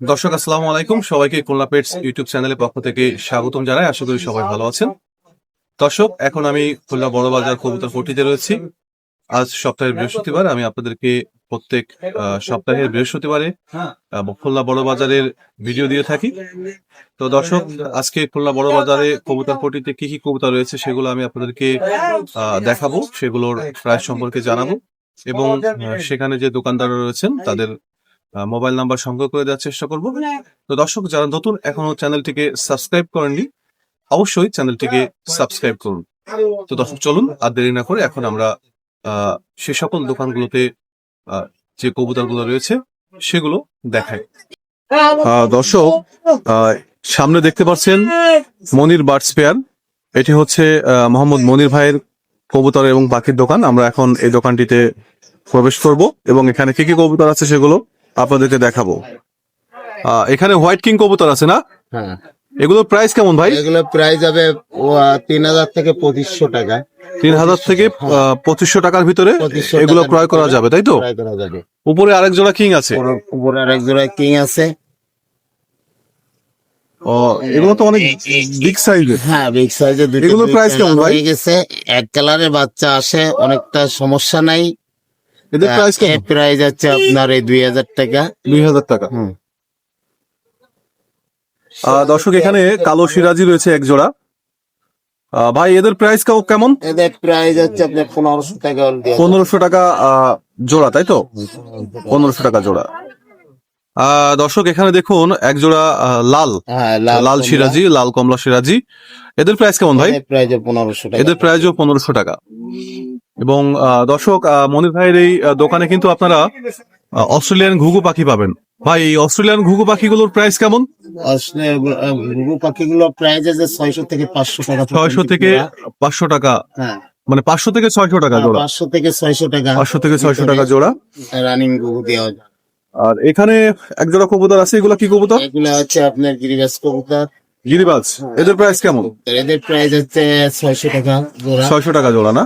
দর্শক, আসসালামু আলাইকুম। সবাইকে খুলনা পেটস ইউটিউব চ্যানেলের পক্ষ থেকে স্বাগতম জানাই। আশা করি সবাই ভালো আছেন। দর্শক, এখন আমি খুলনা বড় বাজার কবুতর ফটিতে রয়েছি। আজ সপ্তাহের বৃহস্পতিবার। আমি আপনাদেরকে প্রত্যেক সপ্তাহের বৃহস্পতিবারে খুলনা বড় বাজারের ভিডিও দিয়ে থাকি। তো দর্শক, আজকে খুলনা বড় বাজারে কবুতর ফটিতে কি কি কবুতর রয়েছে সেগুলো আমি আপনাদেরকে দেখাবো। সেগুলোর প্রাইস সম্পর্কে জানাব। এবং সেখানে যে দোকানদাররা রয়েছেন, তাদের মোবাইল নাম্বার সংগ্রহ করে দেওয়ার চেষ্টা করব। তো দর্শক, যারা নতুন, এখনও চ্যানেলটিকে সাবস্ক্রাইব করেননি, অবশ্যই চ্যানেলটিকে সাবস্ক্রাইব করুন। তো দর্শক, চলুন, আর দেরি না করে এখন আমরা সে সকল দোকানগুলোতে যে কবুতরগুলো রয়েছে, সেগুলো দেখাই। দর্শক সামনে দেখতে পাচ্ছেন মনির বার্ডস পেয়ার। এটি হচ্ছে মোহাম্মদ মনির ভাইয়ের কবুতর এবং পাখির দোকান। আমরা এখন এই দোকানটিতে প্রবেশ করব এবং এখানে কি কি কবুতর আছে সেগুলো আপনাদেরকে দেখাবো। এখানে হোয়াইট কিং কবুতর আছে না? হ্যাঁ। এগুলোর প্রাইস কেমন ভাই? এগুলো প্রাইস হবে তিন হাজার থেকে পঁচিশশো টাকা। তিন হাজার থেকে পঁচিশশো টাকার ভিতরে এগুলো ক্রয় করা যাবে তাই তো? উপরে আরেক জোড়া কিং আছে। উপরে আরেক জোড়া কিং আছে। ও এগুলো তো অনেক বিগ সাইজের হ্যাঁ বিগ সাইজের দুটো এগুলোর big কেমন ভাই? এক কালারের বাচ্চা আসে অনেকটা সমস্যা নাই। এদের প্রাইস কেমন? প্রাইস আছে আপনার এই দুই হাজার টাকা। দুই হাজার টাকা? আহ, দর্শক এখানে কালো সিরাজি রয়েছে এক জোড়া ভাই এদের প্রাইস কেমন? এদের প্রাইস হচ্ছে আপনার পনেরোশো টাকা পনেরোশো টাকা জোড়া তাই তো? পনেরোশো টাকা জোড়া। আহ, দর্শক এখানে দেখুন এক জোড়া আহ, লাল। হ্যাঁ লাল সিরাজি লাল কমলা সিরাজি। এদের প্রাইস কেমন ভাই? প্রাইস পনেরোশো টাকা। এদের প্রাইসও পনেরোশো টাকা। এবং দর্শক মনির ভাইয়ের এই দোকানে কিন্তু আপনারা অস্ট্রেলিয়ান ঘুঘু পাখি পাবেন। ভাই এই অস্ট্রেলিয়ান ঘুঘু পাখিগুলোর প্রাইস কেমন? ঘুঘু পাখিগুলো প্রাইস আছে ছয়শো থেকে পাঁচশো টাকা ছয়শো থেকে পাঁচশো টাকা। হ্যাঁ। মানে পাঁচশো থেকে ছয়শো টাকা জোড়া। পাঁচশো থেকে ছয়শো টাকা। পাঁচশো থেকে ছয়শো টাকা জোড়া। রানিং ঘুঘু দেওয়া আর এখানে এক জোড়া কবুতর আছে এগুলো কি কবুতর? এগুলো হচ্ছে আপনার গিরিবাস কবুতর। গিরিবাজ। এদের প্রাইস কেমন? এদের প্রাইস হচ্ছে ছয়শো টাকা জোড়া। ছয়শো টাকা জোড়া না?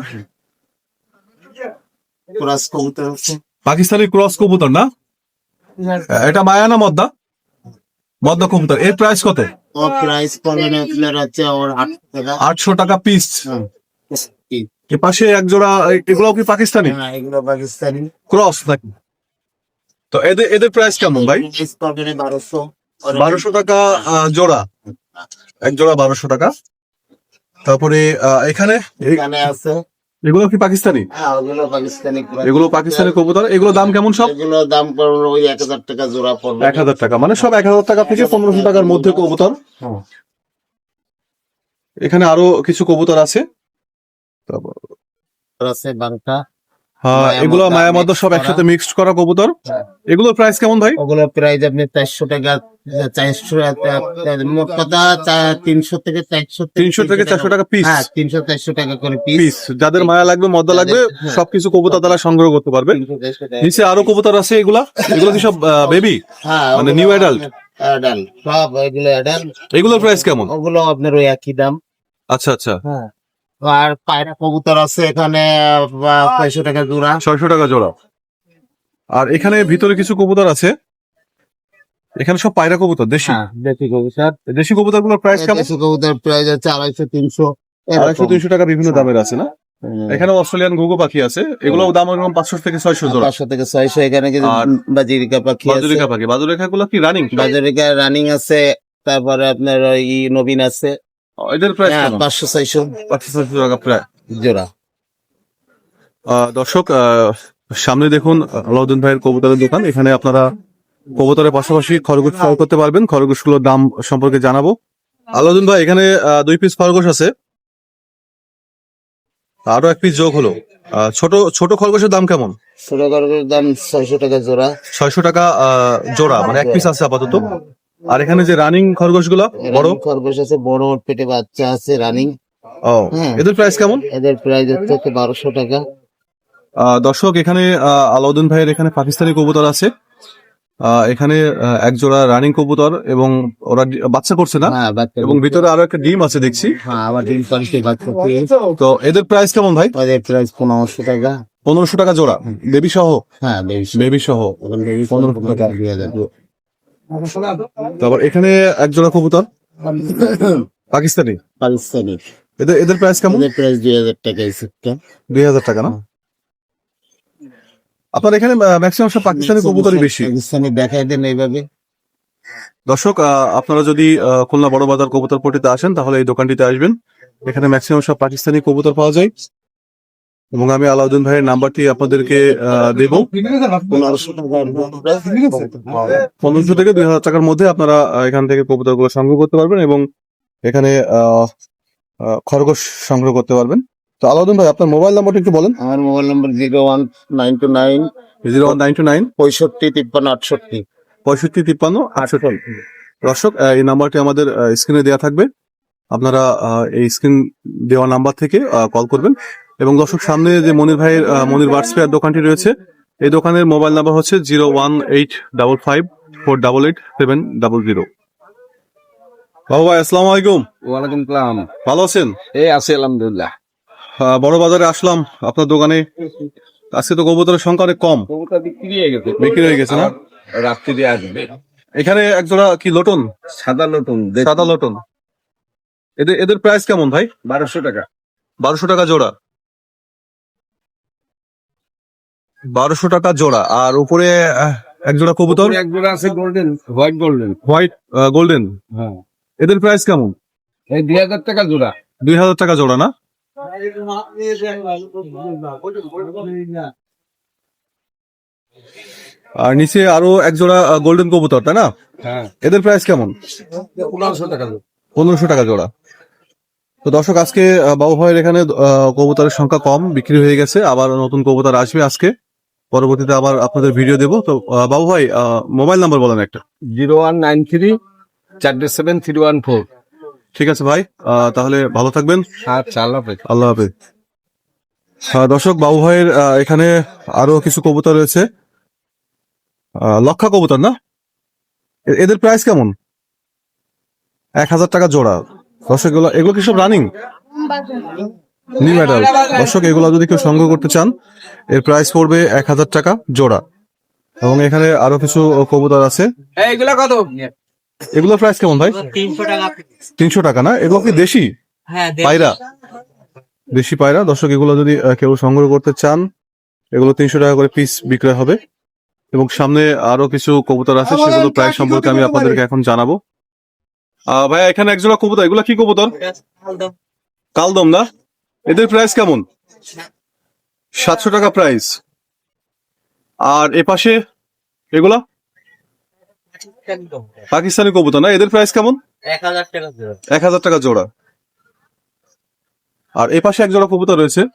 ক্রস কবুতর হচ্ছে পাকিস্তানি ক্রস কবুতর না? এটা মায়া না মদ্দা? মদ্দা কবুতর। এর প্রাইস কত? ও প্রাইস পড়বেন আপনার হচ্ছে ওর টাকা। আটশো টাকা পিস কি? এ পাশে এক জোড়া এগুলো কি পাকিস্তানি? হ্যাঁ, এগুলো পাকিস্তানি। ক্রস নাকি? তো এদের এদের প্রাইস কেমন ভাই? বারোশো। বারোশো টাকা জোড়া। এক জোড়া বারোশো টাকা। তারপরে এখানে? এখানে আছে। এগুলো কি পাকিস্তানি? হ্যাঁ ওগুলো পাকিস্তানি এগুলো পাকিস্তানি কবুতর। এগুলো দাম কেমন সব? এগুলো দাম পড়বে ওই এক হাজার টাকা জোড়া পড়বে। এক হাজার টাকা। মানে সব এক হাজার টাকা থেকে পনেরোশো টাকার মধ্যে কবুতর। হ্যাঁ। এখানে আরও কিছু কবুতর আছে? তারপর আছে এগুলো মায়া মদ্দা সব একসাথে মিক্সড করা কবুতর। হ্যাঁ। এগুলোর প্রাইস কেমন ভাই? ওগুলো প্রাইস আপনি চারশো টাকা চারশো মোট কথা তিনশো থেকে চারশো তিনশো থেকে চারশো টাকা পিস হ্যাঁ তিনশো চারশো টাকা করে পিস যাদের মায়া লাগবে মদ্দা লাগবে হ্যাঁ। সবকিছু কবুতর তারা সংগ্রহ করতে পারবে। নিচে আরও কবুতর আছে এগুলা? এগুলো কি সব বেবি হ্যাঁ মানে নিউ adult? অ্যাডাল্ট সব এগুলো অ্যাডাল্ট এগুলোর প্রাইস কেমন? ওগুলো আপনার ওই একই দাম। আচ্ছা আচ্ছা। হ্যাঁ। আর পায়রা কবুতর আছে এখানে পয়সা টাকা জোড়া। ছয়শো টাকা জোড়া। আর এখানে ভিতরে কিছু কবুতর আছে? এখানে সব পায়রা কবুতর দেশি? হ্যাঁ দেশি কবুতর। দেশি কবুতরগুলোর প্রাইস কেমন? দেশি কবুতর প্রাইস হচ্ছে আড়াইশো তিনশো আড়াইশো তিনশো টাকা বিভিন্ন দামের আছে না? এখানে অস্ট্রেলিয়ান ঘুঘু পাখি আছে। এগুলো দাম এরকম পাঁচশো থেকে ছয়শো জোড়া। পাঁচশো থেকে ছয়শো এখানে কিছু বাজিরিকা পাখি আছে। বাজুরিকা পাখি। বাজুরিকা গুলো কি রানিং বাজারিকা রানিং আছে তারপরে আপনার ওই নবীন আছে। এদের প্রাইস হ্যাঁ কেমন? পাঁচশো ছয়শো। পাঁচশো টাকা প্রায়। জোড়া। আহ, দর্শক আহ, সামনে দেখুন আলাউদ্দিন ভাইয়ের কবুতরের দোকান। এখানে আপনারা কবুতরের পাশাপাশি খরগোশ ক্রয় করতে পারবেন। খরগোশগুলোর দাম সম্পর্কে জানাব। আলাউদ্দিন ভাই এখানে আহ, দুই পিস খরগোশ আছে। আরও এক পিস যোগ হলো। আহ, ছোট ছোট খরগোশের দাম কেমন? ছোট গরুর দাম ছয়শো টাকা জোড়া। ছয়শো টাকা আহ, জোড়া মানে এক পিস আছে আপাতত। আর এখানে যে রানিং খরগোশগুলো বড়? খরগোশ আছে বড় পেটে বাচ্চা আছে রানিং ও হ্যাঁ। এদের প্রাইস কেমন? এদের প্রাইস হচ্ছে বারোশো টাকা। দর্শক এখানে আলাউদ্দিন ভাইয়ের এখানে পাকিস্তানি কবুতর আছে। এখানে আহ, এক জোড়া রানিং কবুতর এবং ওরা বাচ্চা করছে না? হ্যাঁ এবং ভিতরে আরও একটা ডিম আছে দেখছি। হ্যাঁ। তো এদের প্রাইস কেমন ভাই? ওদের প্রাইস পনেরোশো টাকা। পনেরোশো টাকা জোড়া। বেবি সহ? হ্যাঁ বেবি সহ। পনেরোশো টাকা। তারপর এখানে এক জোড়া কবুতর? পাকিস্তানি? পাকিস্তানি। এদের এদের প্রাইস কেমন? এদের প্রাইস দুই হাজার টাকা দুই হাজার টাকা না? আপনার এখানে ম্যাক্সিমাম সব পাকিস্তানি কবুতরই বেশি? পাকিস্তানি দেখাই দেন এইভাবে। দর্শক আপনারা যদি খুলনা বড় বাজার কবুতর পটিতে আসেন তাহলে এই দোকানটিতে আসবেন। এখানে ম্যাক্সিমাম সব পাকিস্তানি কবুতর পাওয়া যায়। এবং আমি আলাউদ্দিন ভাইয়ের নাম্বারটি আপনাদেরকে দেব। পনেরোশো থেকে দুই হাজার টাকার মধ্যে আপনারা এখান থেকে কবুতরগুলো সংগ্রহ করতে পারবেন এবং এখানে খরগোশ সংগ্রহ করতে পারবেন। তো আলাউদ্দিন ভাই আপনার মোবাইল নাম্বারটা একটু বলেন। আমার mobile number zero one nine two nine zero one nine two nine পঁয়ষট্টি তিপ্পান্ন আটষট্টি। পঁয়ষট্টি তিপ্পান্ন আটষট্টি। দর্শক এই নাম্বারটি আমাদের স্ক্রিনে দেওয়া থাকবে। আপনারা এই স্ক্রিন দেওয়া নাম্বার থেকে কল করবেন। এবং দর্শক সামনে যে মনির ভাইয়ের মনির বার্ডস ফেয়ার দোকানটি রয়েছে এই দোকানের মোবাইল নাম্বার হচ্ছে zero one eight double five four double eight seven double zero. বাবু ভাই আসসালামু আলাইকুম। ওয়ালাইকুম সালাম। ভালো আছেন? এই আছি আলহামদুলিল্লাহ। বড় বাজারে আসলাম আপনার দোকানে। আজকে তো কবুতরের সংখ্যা অনেক কম। কবুতর বিক্রি হয়ে গেছে। বিক্রি হয়ে গেছে না? রাত্রি আসবে এখানে এক জোড়া কি লটন? সাদা লটন সাদা লটন। এদের এদের প্রাইস কেমন ভাই? বারোশো টাকা। বারোশো টাকা জোড়া। বারোশো টাকা জোড়া। আর উপরে এক জোড়া কবুতর? এক জোড়া আছে golden white golden white golden হ্যাঁ। এদের প্রাইস কেমন? এই দুই হাজার টাকা জোড়া। দুই হাজার টাকা জোড়া না? আর নিচে আরও এক জোড়া গোল্ডেন কবুতর তাই না? হ্যাঁ। এদের প্রাইস কেমন? পনেরোশো টাকা জোড়া। পনেরোশো টাকা জোড়া। তো দর্শক আজকে বাবু ভাইয়ের এখানে কবুতরের সংখ্যা কম বিক্রি হয়ে গেছে। আবার নতুন কবুতর আসবে আজকে। পরবর্তীতে আবার আপনাদের ভিডিও দেবো। তো বাবু ভাই মোবাইল নাম্বার বলেন একটা। জিরো ওয়ান নাইন থ্রি চারটে সেভেন থ্রি ওয়ান ফোর। ঠিক আছে ভাই তাহলে ভালো থাকবেন। আচ্ছা আল্লাহ হাফেজ। আল্লাহ হাফেজ। দর্শক বাবু ভাইয়ের এখানে আরও কিছু কবুতর রয়েছে। লক্ষা কবুতর না? এদের প্রাইস কেমন? এক হাজার টাকা জোড়া। দর্শক এগুলো এগুলো কি সব রানিং নিউ মেটাল দর্শক এগুলো যদি কেউ সংগ্রহ করতে চান এর প্রাইস পড়বে এক হাজার টাকা জোড়া। এবং এখানে আরও কিছু কবুতর আছে। এইগুলা কত? এগুলোর প্রাইস কেমন ভাই? তিনশো টাকা। তিনশো টাকা না? এগুলো কি দেশি? হ্যাঁ পায়রা? দেশি পায়রা। দর্শক এগুলো যদি কেউ সংগ্রহ করতে চান এগুলো তিনশো টাকা করে পিস বিক্রয় হবে। এবং সামনে আরও কিছু কবুতর আছে সেগুলো প্রায় সম্পর্কে আমি আপনাদেরকে এখন জানাব। আহ, ভাইয়া এখানে একজোড়া কবুতর। এগুলো কি কবুতর? কালদম না? এদের প্রাইস কেমন? সাতশো টাকা প্রাইস আর এ পাশে এগুলা? পাকিস্তানি কবুতর না? এদের প্রাইস কেমন? এক হাজার টাকা জোড়া। আর এ পাশে এক জোড়া কবুতর রয়েছে?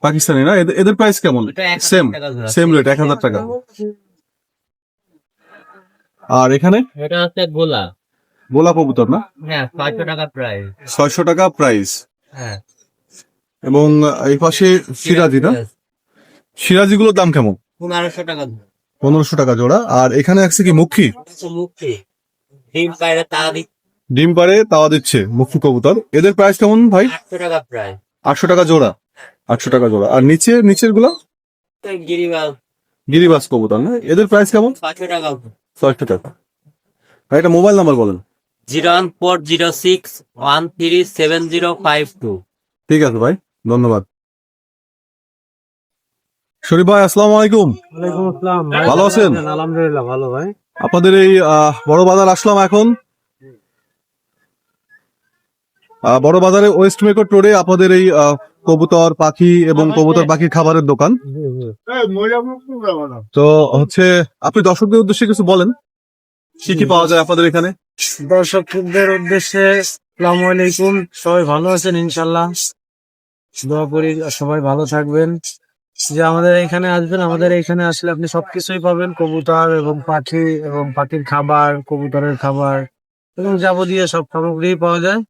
পাকিস্তানি। না? এদের- এদের প্রাইস কেমন? সেম সেম রেট এক হাজার টাকা। আর এখানে? এটা হচ্ছে গোলা। গোলা কবুতর না? হ্যাঁ ছয়শো টাকা প্রাইস ছয়শো টাকা প্রাইস হ্যাঁ। এবং এই পাশে সিরাজি না? সিরাজি গুলোর দাম কেমন? পনেরোশো টাকা জোড়া। পনেরোশো টাকা জোড়া। আর এখানে আছে কি মুখী? ডিম পায়রা তা ডিম পারে তাওয়া দিচ্ছে মুখী কবুতর। এদের প্রাইস কেমন ভাই? আটশো টাকা প্রাইস আটশো টাকা জোড়া। আটশো টাকা জোড়া। আর নিচে নিচেরগুলো গিরিবাস কবুতর না? এদের প্রাইস কেমন? ছয়শো টাকা। ছয়শো টাকা। ভাই একটা মোবাইল নাম্বার বলেন। Zero one four zero six one three seven zero five two. ঠিক আছে ভাই ধন্যবাদ। শরীফ ভাই আসসালামু আলাইকুম। ওয়ালাইকুম আসসালাম। ভালো আছেন? আলহামদুলিল্লাহ ভালো ভাই। আপনাদের এই আহ, বড় বাজার আসলাম এখন। আহ, বড় বাজারে ওয়েস্ট মেকট রোডে আপনাদের এই আহ, কবুতর পাখি এবং কবুতর পাখির খাবারের দোকান। তো হচ্ছে আপনি দর্শকদের উদ্দেশ্যে কিছু বলেন। কি কি পাওয়া যায় আপনাদের এখানে? দর্শকদের উদ্দেশ্যে আসসালামু আলাইকুম। সবাই ভালো আছেন ইনশাল্লাহ দোয়া করি সবাই ভালো থাকবেন। যে আমাদের এখানে আসবেন, আমাদের এখানে আসলে আপনি সবকিছুই পাবেন। কবুতর এবং পাখি এবং পাখির খাবার, কবুতরের খাবার এবং যাবতীয় সব সামগ্রী পাওয়া যায়।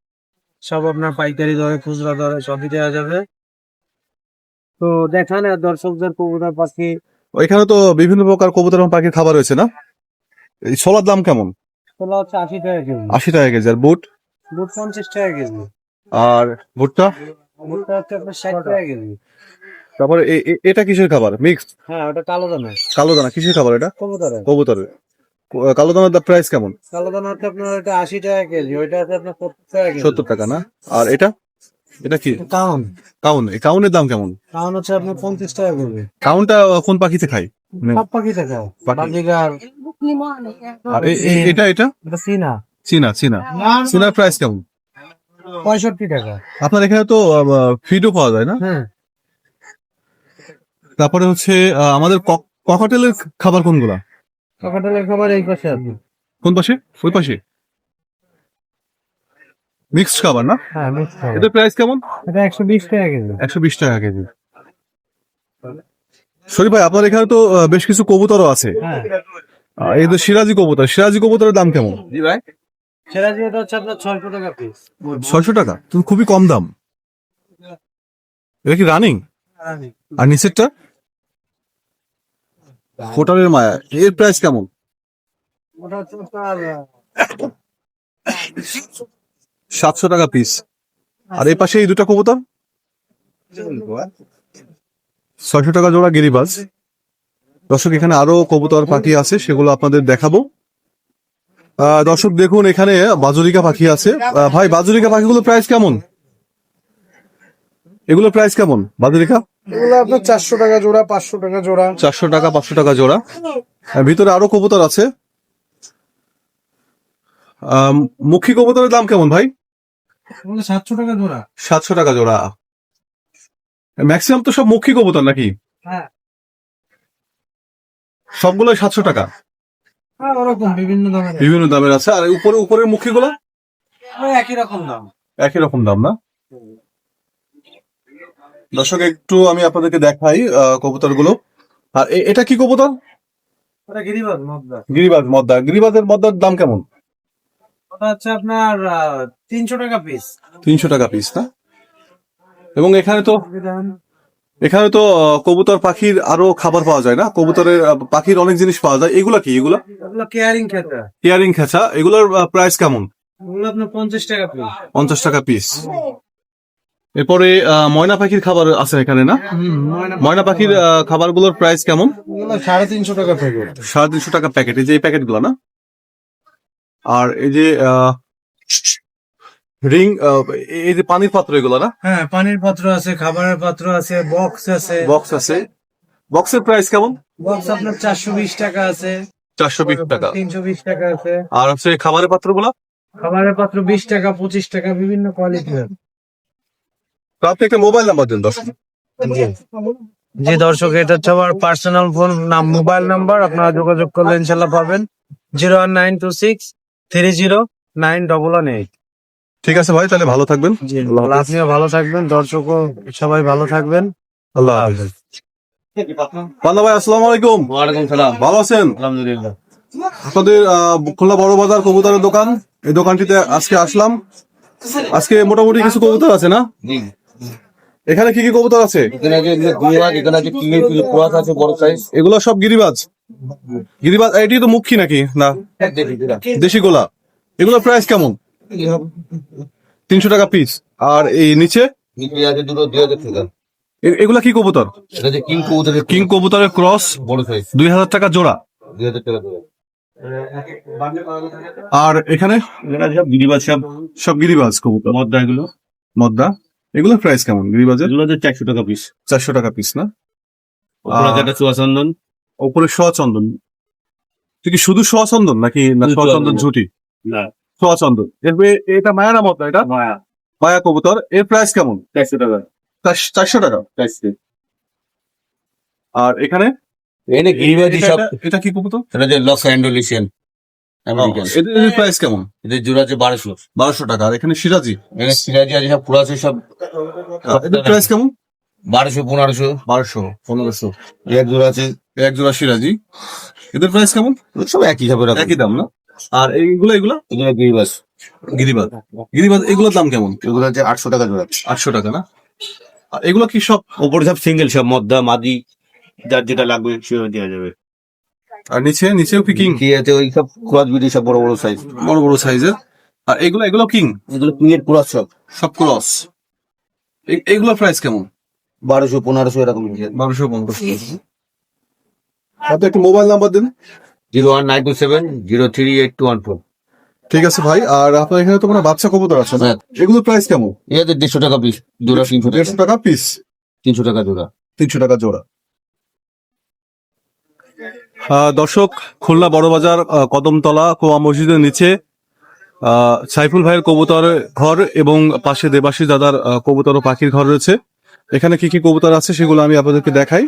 সব আপনার পাইকারি দরে, খুচরা দরে সবই দেওয়া যাবে। তো দেখান দর্শকদের কবুতর, পাখি। ওইখানে তো বিভিন্ন প্রকার কবুতর এবং পাখির খাবার রয়েছে না? এই ছোলার দাম কেমন? তোলা হচ্ছে আশি টাকা কেজি। আশি টাকা কেজি। আর বুট? বুট পঞ্চাশ টাকা কেজি। আর ভুট্টা? বুটটা হচ্ছে আপনার ষাট টাকা কেজি। তারপরে এটা কিসের খাবার? মিক্স হ্যাঁ ওটা কালো দানা। কালো দানা কিসের খাবার এটা? কবুতরের। কবুতরের। কালো দানার প্রাইস কেমন? কালো দানা হচ্ছে আপনার এটা আশি টাকা কেজি। ওইটা আছে আপনার সত্তর টাকা কেজি। সত্তর টাকা না? আর এটা? এটা কি? কাউন। কাউন। এই কাউনের দাম কেমন? কাউন হচ্ছে আপনার পঞ্চাশ টাকা করবে কাউনটা কোন পাখিতে খায়? মানে- সব পাখি খায়। বাজিগার আর এ- এটা এটা? এটা চীনা চীনা চীনা চীনার প্রাইস কেমন? পঁয়ষট্টি টাকা। আপনার এখানে তো ফিডও পাওয়া যায় না? হ্যাঁ। তারপরে হচ্ছে আমাদের কক- ককাটেলের খাবার কোনগুলা? কাকাটালের খাবার এই পাশে আছে। কোন পাশে? ওই পাশে? মিক্সড খাবার না? হ্যাঁ মিক্স খাবার। এদের প্রাইস কেমন? এটা একশো বিশ টাকা কেজি। একশো বিশ টাকা কেজি। শরীফ ভাই আপনার এখানে তো বেশ কিছু কবুতরও আছে। হ্যাঁ। এই তো সিরাজি কবুতর সিরাজি কবুতরের দাম কেমন? জি ভাই। সেটা যেটা হচ্ছে আপনার ছয়শো টাকা পিস ছয়শো টাকা? তো খুবই কম দাম। এটা কি রানিং আর নিচেরটা? হোটেলের মায়া। এর প্রাইস কেমন? সাতশো টাকা পিস আর এই পাশে এই দুটা কবুতর? ছয়শো টাকা জোড়া গিরিবাজ। দর্শক এখানে আরও কবুতর পাখি আছে সেগুলো আপনাদের দেখাবো। আহ, দর্শক দেখুন এখানে বাজুরিকা পাখি আছে। ভাই বাজুরিকা পাখিগুলোর প্রাইস কেমন? এগুলো প্রাইস কেমন বাজুরিকা? এগুলো আপনার চারশো টাকা জোড়া পাঁচশো টাকা জোড়া। চারশো টাকা পাঁচশো টাকা জোড়া। ভিতরে আরও কবুতর আছে। আম, মুখী কবুতরের দাম কেমন ভাই? সাতশো টাকা জোড়া। সাতশো টাকা জোড়া। ম্যাক্সিমাম তো সব মুখী কবুতর নাকি? হ্যাঁ। সবগুলো সাতশো টাকা? হ্যাঁ ওরকম বিভিন্ন দামের। বিভিন্ন দামের আছে। আর উপরে উপরের মুখীগুলো? একই রকম দাম। একই রকম দাম না? দর্শক একটু আমি আপনাদেরকে দেখাই কবুতরগুলো আর এটা কি কবুতর? গিরিবাজ মগদা গিরিবাজ মদ্দা। গিরিবাজের মদ্দার দাম কেমন? ওটা হচ্ছে আপনার তিনশো টাকা পিস তিনশো টাকা পিস না? এবং এখানে তো এখানে তো কবুতর পাখির আরও খাবার পাওয়া যায় না? কবুতরের পাখির অনেক জিনিস পাওয়া যায়। এগুলা কি এগুলা? কেয়ারিং খেতে। ইয়ারিং খেঁচা এগুলোর প্রাইস কেমন? আপনার পঞ্চাশ টাকা পিস পঞ্চাশ টাকা পিস এরপরে আহ, ময়না পাখির খাবার আছে এখানে না? ময়না পাখির খাবারগুলোর প্রাইস কেমন? সাড়ে তিনশো টাকা প্যাকেট সাড়ে তিনশো টাকা প্যাকেট এই যে এই প্যাকেট না? আর এই যে রিং এই যে পানির পাত্র এগুলো না? হ্যাঁ পানির পাত্র আছে খাবারের পাত্র আছে বক্স আছে। বক্স আছে। বক্সের প্রাইস কেমন? বক্স আপনার চারশো বিশ টাকা আছে। চারশো বিশ টাকা। তিনশো বিশ টাকা আছে। আর হচ্ছে খাবারের পাত্রগুলো? খাবারের পাত্র বিশ টাকা পঁচিশ টাকা বিভিন্ন কোয়ালিটির তো আপনি একটা মোবাইল নাম্বার দেন দর্শক। জি দর্শক এটা হচ্ছে আমার পার্সোনাল ফোন নাম মোবাইল নাম্বার আপনারা যোগাযোগ করলে ইনশাল্লাহ পাবেন। Zero one nine two six three zero nine double one eight. ঠিক আছে ভাই তাহলে ভালো থাকবেন। আপনিও ভালো থাকবেন দর্শকও সবাই ভালো থাকবেন। আল্লাহ হাফেজ। পান্না ভাই আসসালামু আলাইকুম। ওয়ালাইকুম সালাম। ভালো আছেন? আলহামদুলিল্লাহ। আপনাদের আহ, খুলনা বড় বাজার কবুতরের দোকান এই দোকানটিতে আজকে আসলাম। আজকে মোটামুটি কিছু কবুতর আছে না? এখানে কি কি কবুতর আছে? এগুলো সব গিরিবাজ? গিরিবাজ এটি তো মুখী নাকি? না? দেশি গোলা। এগুলোর প্রাইস কেমন? তিনশো টাকা পিস আর এই নিচে? নিচে আছে দুটো দুই হাজার টাকা। এগুলা কি কবুতর? এটা কিং কবুতরের কিং কবুতরের ক্রস বড় সাইজ দুই হাজার টাকা জোড়া। দুই হাজার টাকা করে। আর এখানে? সব গিরিবাজ সব সব গিরিবাজ কবুতর। মদ্দা এগুলো। মদ্দা? এগুলোর প্রাইস কেমন গিরিবাজের? এগুলো হচ্ছে চারশো টাকা পিস চারশো টাকা পিস না? একটা চুয়াচন্দন ওপরে সোয়া চন্দন তুই কি শুধু সোয়া চন্দন নাকি না সোয়া চন্দন চন্দন। ঝুটি? না। সোয়া চন্দন। এরপরে এটা মায়া না মতো এটা? মায়া। মায়া কবুতর। এর প্রাইস কেমন? চারশো টাকা। চার- চারশো টাকা? চারশো আর এখানে? এখানে গিরিবাজি এটা- সব এটা- এটা কি কবুতর? এটা যে লস অ্যান্ডোলিশিয়ান আমেরিকান এদের এদের প্রাইস কেমন? এদের জোড়া আছে বারোশো। বারোশো টাকা। আর এখানে সিরাজি? এখানে সিরাজি আছে সব পুরো আছে সব এদের প্রাইস কেমন? বারোশো পনেরোশো। বারোশো পনেরোশো। এক জোড়া আছে। এক জোড়া সিরাজি। এদের প্রাইস কেমন? সব একই হিসাবে একই দাম না? আর এইগুলো এগুলো এগুলো গিরিবাজ। গিরিবাজ। গিরিবাজ এগুলোর দাম কেমন? এগুলো হচ্ছে আটশো টাকা জোড়া। আটশো টাকা না? আর এগুলো কি সব? ওপরে সব সিঙ্গেল সব মদ্দা মাদি যার যেটা লাগবে সেটা দেওয়া যাবে। আর নিচে নিচেও কি কিং কি আছে ওই সব ক্রস বিডি সব বড় বড় সাইজ বড় বড় সাইজের আর এগুলো এগুলো কিং এগুলো কিং এর ক্রস সব। সব ক্রস এগুলো প্রাইস কেমন? বারোশো পনেরোশো এরকম। বারোশো পনেরোশো। আপনি একটু মোবাইল নাম্বার দিন। Zero one nine two seven zero three eight two one four. ঠিক আছে ভাই আর আপনার এখানে তো কোনো বাচ্চা কবুতর আছে না? হ্যাঁ। এগুলোর প্রাইস কেমন? এদের দেড়শো টাকা পিস জোড়া তিনশো দেড়শো টাকা পিস তিনশো টাকা জোড়া তিনশো টাকা জোড়া। দর্শক খুলনা বড়বাজার কদমতলা কোয়া মসজিদের নিচে সাইফুল ভাইয়ের কবুতর ঘর এবং পাশে দেবাশী দাদার কবুতর ও পাখির ঘর রয়েছে। এখানে কি কি কবুতর আছে সেগুলো আমি আপনাদেরকে দেখাই।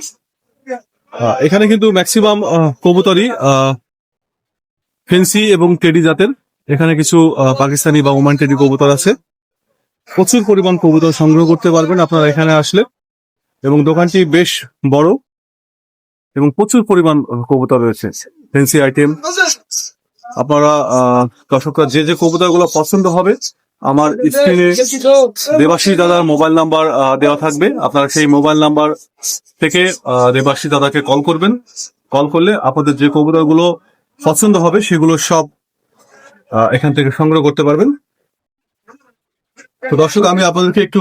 এখানে কিন্তু ম্যাক্সিমাম কবুতরই ফেন্সি এবং টেডি জাতের। এখানে কিছু পাকিস্তানি বা ওমান টেডি কবুতর আছে। প্রচুর পরিমাণ কবুতর সংগ্রহ করতে পারবেন আপনারা এখানে আসলে। এবং দোকানটি বেশ বড় এবং প্রচুর পরিমাণ কবুতর রয়েছে। ফেন্সি আইটেম আপনারা দর্শকরা যে যে কবুতরগুলো পছন্দ হবে আমার স্ক্রিনে দেবাশিস দাদার মোবাইল নাম্বার দেওয়া থাকবে। আপনারা সেই মোবাইল নাম্বার থেকে আহ, দেবাশিস দাদাকে কল করবেন। কল করলে আপনাদের যে কবুতরগুলো পছন্দ হবে সেগুলো সব এখান থেকে সংগ্রহ করতে পারবেন। তো দর্শক আমি আপনাদেরকে একটু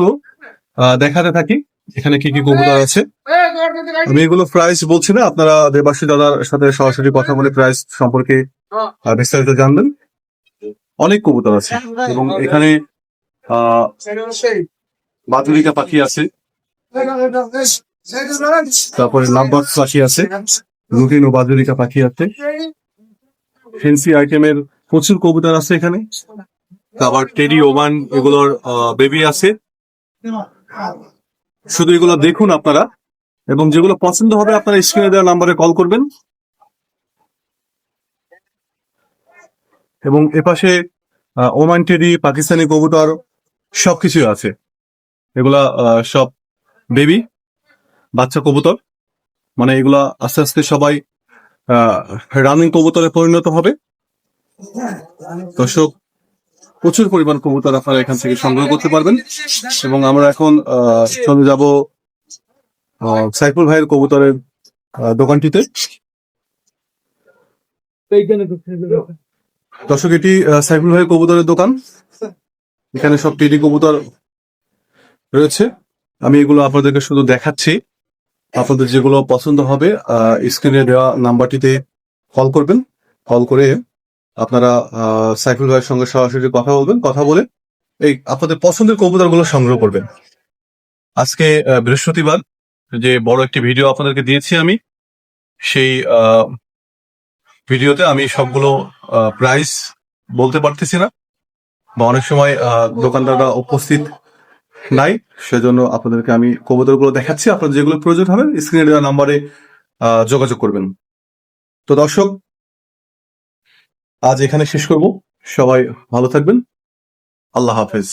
দেখাতে থাকি এখানে কি কি কবুতর আছে। আমি এগুলো প্রাইস বলছি না আপনারা দেবাশী দাদার সাথে সরাসরি কথা বলে প্রাইস সম্পর্কে বিস্তারিত জানবেন। অনেক কবুতর আছে এবং এখানে বাদুরিকা পাখি আছে। তারপরে নাম্বার পাখি আছে। রুটিন ও বাদুরিকা পাখি আছে। ফেন্সি আইটেমের প্রচুর কবুতর আছে এখানে। আবার টেডি ওমান এগুলোর বেবি আছে। শুধু এগুলো দেখুন আপনারা। এবং যেগুলো পছন্দ হবে আপনারা স্ক্রিনে দেওয়া নাম্বারে কল করবেন। এবং এপাশে ওমান টেডি পাকিস্তানি কবুতর সবকিছু আছে। এগুলা সব বেবি বাচ্চা কবুতর। মানে এগুলা আস্তে আস্তে সবাই রানিং কবুতরে পরিণত হবে। দর্শক, প্রচুর পরিমাণ কবুতর আপনারা এখান থেকে সংগ্রহ করতে পারবেন। এবং আমরা এখন চলে যাব সাইফুল ভাইয়ের কবুতরের দোকানটিতে। দর্শক, এটি সাইফুল ভাইয়ের কবুতরের দোকান। এখানে সব টিডি কবুতর রয়েছে। আমি এগুলো আপনাদেরকে শুধু দেখাচ্ছি। আপনাদের যেগুলো পছন্দ হবে স্ক্রিনে দেওয়া নাম্বারটিতে কল করবেন। কল করে আপনারা সাইফুল ভাইয়ের সঙ্গে সরাসরি কথা বলবেন, কথা বলে এই আপনাদের পছন্দের কবুতরগুলো সংগ্রহ করবেন। আজকে বৃহস্পতিবার যে বড় একটি ভিডিও আপনাদেরকে দিয়েছি আমি, সেই ভিডিওতে আমি সবগুলো প্রাইস বলতে পারতেছি না, বা অনেক সময় দোকানদাররা উপস্থিত নাই, সেজন্য আপনাদেরকে আমি কবুতরগুলো দেখাচ্ছি। আপনাদের যেগুলো প্রয়োজন হবে স্ক্রিনে দেওয়া নাম্বারে যোগাযোগ করবেন। তো দর্শক, আজ এখানে শেষ করব। সবাই ভালো থাকবেন। আল্লাহ হাফেজ।